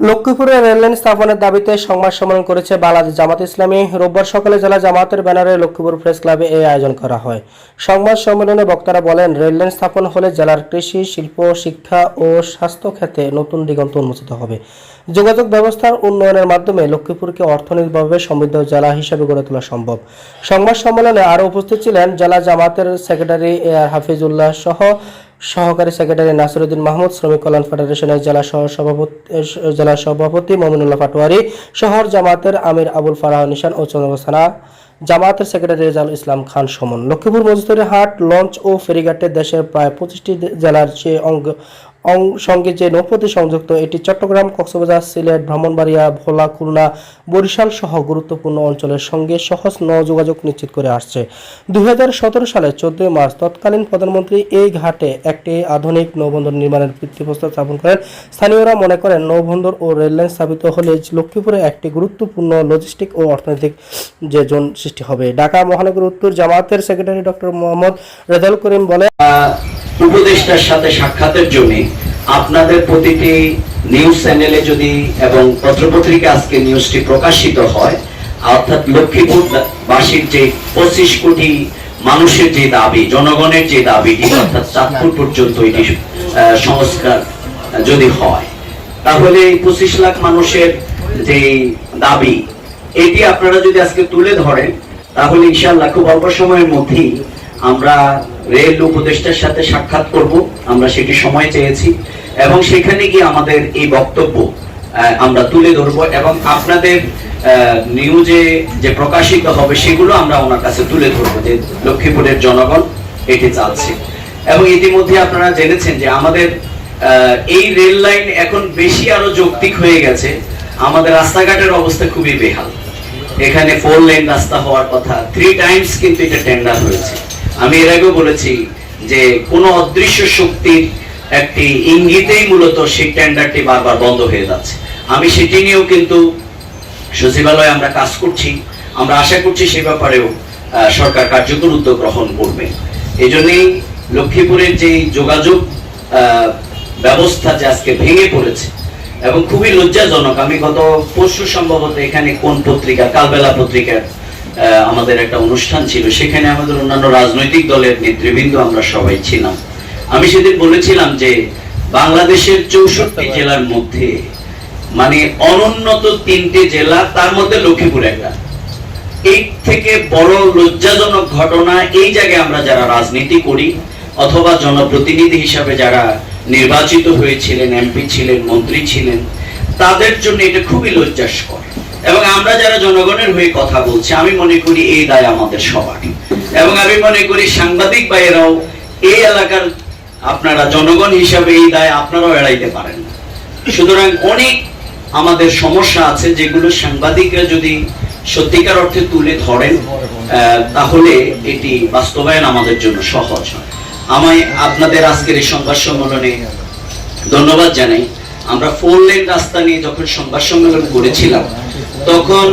লক্ষ্মীপুরে রেললাইন স্থাপনের দাবিতে সংবাদ সম্মেলন করেছে বাংলাদেশ জামাত ইসলামী। রোববার সকালে জেলা জামাতের ব্যানারে লক্ষ্মীপুর প্রেস ক্লাবে এই আয়োজন করা হয়। সংবাদ সম্মেলনে বক্তারা বলেন, রেললাইন স্থাপন হলে জেলার কৃষি, শিল্প, শিক্ষা ও স্বাস্থ্য খাতে নতুন দিগন্ত উন্মোচিত হবে। যোগাযোগ ব্যবস্থার উন্নয়নের মাধ্যমে লক্ষ্মীপুরকে অর্থনৈতিকভাবে সমৃদ্ধ জেলা হিসেবে গড়ে তোলা সম্ভব। সংবাদ সম্মেলনে আরও উপস্থিত ছিলেন জেলা জামাতের সেক্রেটারি এ আর হাফিজুল্লাহ সহ সহকারী সেক্রেটারি নাসিরুদ্দিন মাহমুদ, শ্রমিক কল্যাণ ফেডারেশনের জেলা সহ সভাপতি জেলা সভাপতি মমিনুল্লাহ পাটোয়ারি, শহর জামাতের আমির আবুল ফারাহ নিশান ও চন্দ্রসানা জামাতের সেক্রেটারি রেজাল ইসলাম খান সমন। লক্ষ্মীপুর মজুরি হাট, লঞ্চ ও ফেরিঘাটে দেশের প্রায় পঁচিশটি জেলার চেয়ে অঙ্গ সঙ্গে যে নৌপথে সংযুক্ত এটি চট্টগ্রাম কক্সবাজার সিলেট ব্রাহ্মণবাড়িয়া ভোলা খুলনা বরিশাল সহ গুরুত্বপূর্ণ অঞ্চলের সঙ্গে সহজ নৌ যোগাযোগ নিশ্চিত করে আসছে। দুই হাজার সতেরো সালে চোদ্দই মার্চ তৎকালীন প্রধানমন্ত্রী এই ঘাটে একটি আধুনিক নৌবন্দর নির্মাণের ভিত্তিপ্রস্তর স্থাপন করেন। স্থানীয়রা মনে করেন নৌবন্দর ও রেললাইন স্থাপিত হলে লক্ষ্মীপুরে একটি গুরুত্বপূর্ণ লজিস্টিক ও অর্থনৈতিক যে জোন সৃষ্টি হবে। ঢাকা মহানগর উত্তর জামায়াতের সেক্রেটারি ডক্টর মোহাম্মদ রেজাল করিম আহ, উপদেষ্টার সাথে সাক্ষাতের জন্য আপনাদের প্রতিটি নিউজ চ্যানেলে যদি এবং পত্রপত্রিকা আজকে নিউজটি প্রকাশিত হয়, অর্থাৎ লক্ষ্মীপুর বাসীর যে পঁচিশ কোটি মানুষের যে দাবি, জনগণের যে দাবিটি অর্থাৎ চাঁদপুর পর্যন্ত এটি সংস্কার যদি হয়, তাহলে এই পঁচিশ লাখ মানুষের যে দাবি, এটি আপনারা যদি আজকে তুলে ধরেন, তাহলে ইনশাল্লাহ খুব অল্প সময়ের মধ্যেই আমরা রেল উপদেষ্টার সাথে সাক্ষাৎ করব। আমরা সেটি সময় চেয়েছি এবং সেখানে গিয়ে আমাদের এই বক্তব্য আমরা তুলে ধরবো এবং আপনাদের নিউজে যে প্রকাশিত হবে সেগুলো আমরা ওনার কাছে তুলে ধরবো যে লক্ষ্মীপুরের জনগণ এটি চাচ্ছে এবং ইতিমধ্যে আপনারা জেনেছেন যে আমাদের এই রেল লাইন এখন বেশি আরও যৌক্তিক হয়ে গেছে। আমাদের রাস্তাঘাটের অবস্থা খুবই বেহাল। এখানে ফোর লেন রাস্তা হওয়ার কথা থ্রি টাইমস কিন্তু এটা টেন্ডার হয়েছে। আমি এর আগেও বলেছি যে কোন অদৃশ্য শক্তির একটি ইঙ্গিতেই মূলত সেই টেন্ডারটি বারবার বন্ধ হয়ে যাচ্ছে। আমি সেটি নিয়েও কিন্তু সচিবালয়ে আমরা কাজ করছি। আমরা আশা করছি সে ব্যাপারেও সরকার কার্যকর উদ্যোগ গ্রহণ করবে। এই জন্যই লক্ষ্মীপুরের যে যোগাযোগ ব্যবস্থা যে আজকে ভেঙে পড়েছে এবং খুবই লজ্জাজনক, আমি গত পরশু সম্ভবত এখানে কোন পত্রিকা, কালবেলা পত্রিকার আমাদের একটা অনুষ্ঠান ছিল। সেখানে আমাদের অন্যান্য রাজনৈতিক দলের নেতৃবৃন্দ আমরা সবাই ছিলাম। আমি সেদিন বলেছিলাম যে বাংলাদেশের চৌষট্টি জেলার মধ্যে মানে অনুন্নত তিনটে জেলা তার মধ্যে লক্ষ্মীপুর একটা। এই থেকে বড় লজ্জাজনক ঘটনা এই জায়গায় আমরা যারা রাজনীতি করি অথবা জনপ্রতিনিধি হিসাবে যারা নির্বাচিত হয়েছিলেন এমপি ছিলেন মন্ত্রী ছিলেন তাদের জন্য এটা খুবই লজ্জাস্কর। এবং আমরা যারা জনগণের হয়ে কথা বলছি, আমি মনে করি এই দায় আমাদের সবার। এবং আমি মনে করি সাংবাদিক ভাইয়েরাও এই এলাকার আপনারা জনগণ হিসাবে এই দায় আপনারাও এড়াইতে পারেন না। সুতরাং অনেক আমাদের সমস্যা আছে যেগুলো সাংবাদিকরা যদি সত্যিকার অর্থে তুলে ধরেন তাহলে এটি বাস্তবায়ন আমাদের জন্য সহজ হয়। আমায় আপনাদের আজকের এই সংবাদ সম্মেলনে ধন্যবাদ জানাই। আমরা ফোর লেন রাস্তা নিয়ে যখন সংবাদ সম্মেলন করেছিলাম তখন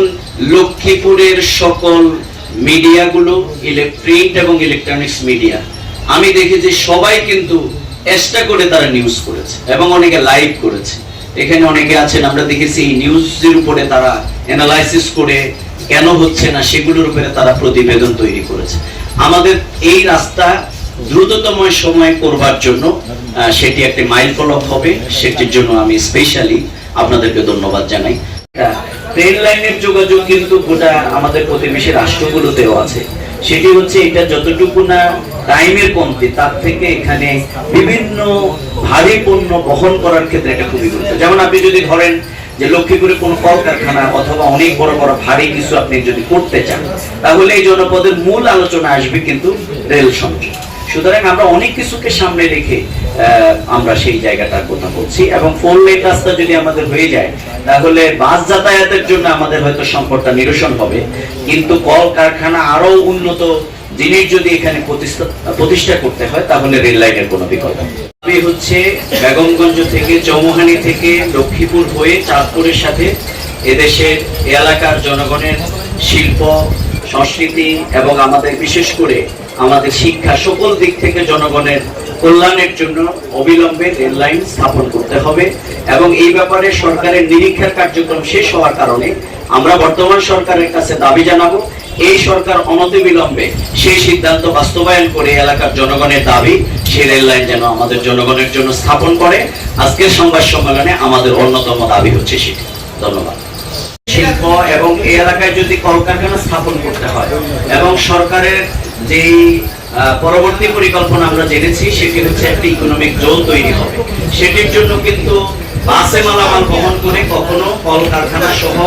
লক্ষ্মীপুরের সকল মিডিয়াগুলো প্রিন্ট এবং ইলেকট্রনিক্স মিডিয়া আমি দেখেছি সবাই কিন্তু চেষ্টা করে তারা নিউজ করেছে এবং অনেকে লাইভ করেছে। এখানে অনেকে আছেন, আমরা দেখেছি নিউজের উপরে তারা অ্যানালাইসিস করে কেন হচ্ছে না সেগুলোর উপরে তারা প্রতিবেদন তৈরি করেছে। আমাদের এই রাস্তা দ্রুততম সময় করবার জন্য সেটি একটি মাইল ফলক হবে। সেটির জন্য আমি স্পেশালি আপনাদেরকে ধন্যবাদ জানাই। রেল লাইনের যোগাযোগ কিন্তু গোটা আমাদের প্রতিবেশী রাষ্ট্রগুলোতেও আছে। সেটি হচ্ছে এটা যতটুকু না টাইমের কমতি, তার থেকে এখানে বিভিন্ন ভারী পণ্য বহন করার ক্ষেত্রে এটা খুবই গুরুত্ব। যেমন আপনি যদি ধরেন যে লক্ষ্মীপুরে কোনো কলকারখানা অথবা অনেক বড় বড় ভারী কিছু আপনি যদি করতে চান, তাহলে এই জনপদের মূল আলোচনা আসবে কিন্তু রেল সংযোগ। সুতরাং আমরা অনেক কিছুকে সামনে রেখে আমরা সেই জায়গাটার কথা বলছি। এবং ফোর লেন রাস্তা যদি আমাদের হয়ে যায়, তাহলে বাস যাতায়াতের জন্য আমাদের হয়তো সংকটটা নিরসন হবে। কিন্তু কল কারখানা আরও উন্নত জিনিস যদি এখানে প্রতিষ্ঠা করতে হয়, তাহলে রেল লাইনের কোনো বিকল্প হচ্ছে বেগমগঞ্জ থেকে, চৌমুহানি থেকে, লক্ষ্মীপুর হয়ে চাঁদপুরের সাথে এদেশের এলাকার জনগণের শিল্প, সংস্কৃতি এবং আমাদের বিশেষ করে আমাদের শিক্ষা সকল দিক থেকে জনগণের কল্যাণের জন্য অবিলম্বে রেল লাইন স্থাপন করতে হবে এবং এই ব্যাপারে সরকারের নিরীক্ষার কার্যক্রম শেষ হওয়ার কারণে আমরা বর্তমান সরকারের কাছে দাবি জানাব, এই সরকার অনতিবিলম্বে সেই সিদ্ধান্ত বাস্তবায়ন করে এলাকার জনগণের দাবি সেই রেল লাইন যেন আমাদের জনগণের জন্য স্থাপন করে। আজকের সংবাদ সম্মেলনে আমাদের অন্যতম দাবি হচ্ছে সেটি। ধন্যবাদ। শিল্প এবং এই এলাকায় যদি কলকারখানা স্থাপন করতে হয় এবং সরকারের যেই পরবর্তী পরিকল্পনা আমরা জেনেছি, সেটি হচ্ছে একটি ইকোনমিক জোন তৈরি হবে। সেটির জন্য কিন্তু বাসে মালামাল বহন করে কখনো কলকারখানা সহ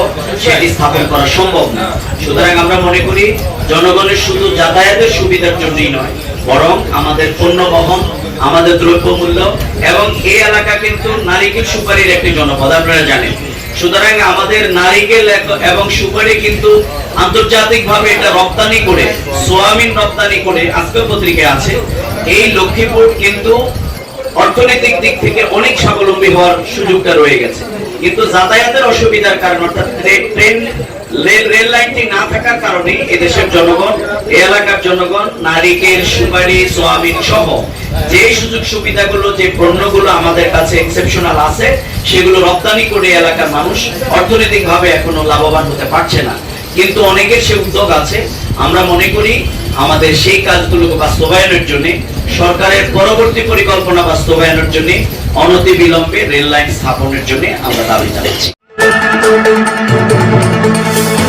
সেটি স্থাপন করা সম্ভব না। সুতরাং আমরা মনে করি, জনগণের শুধু যাতায়াতের সুবিধার জন্যই নয়, বরং আমাদের পণ্য বহন, আমাদের দ্রব্যমূল্য এবং এই এলাকা কিন্তু নারিকেল সুপারির একটি জনপদ, আপনারা জানেন। সুতরাং আমাদের নারিকেল এবং সুপারি কিন্তু আন্তর্জাতিক ভাবে এটা রপ্তানি করে, সোয়াবিন রপ্তানি করে আজকের পত্রিকায় আছে। এই লক্ষ্মীপুর কিন্তু অর্থনৈতিক দিক থেকে অনেক স্বাবলম্বী হওয়ার সুযোগটা রয়ে গেছে। কিন্তু যাতায়াতের অসুবিধার কারণ, অর্থাৎ ট্রেন রেল- লাইনটি না থাকার কারণে এদেশের জনগণ এলাকার জনগণ নারিকেল সুপারি, সোয়াবিন সহ যে সুযোগ সুবিধাগুলো, যে পণ্যগুলো আমাদের কাছে এক্সেপশনাল আছে, সেগুলো রপ্তানি করে এলাকার মানুষ অর্থনৈতিক ভাবে এখনও লাভবান হতে পারছে না। কিন্তু অনেকের সে উদ্যোগ আছে। আমরা মনে করি আমাদের সেই কাজগুলোকে বাস্তবায়নের জন্য, সরকারের পরবর্তী পরিকল্পনা বাস্তবায়নের জন্য অনতি বিলম্বে রেল লাইন স্থাপনের জন্য আমরা দাবি জানাচ্ছি। Thank you.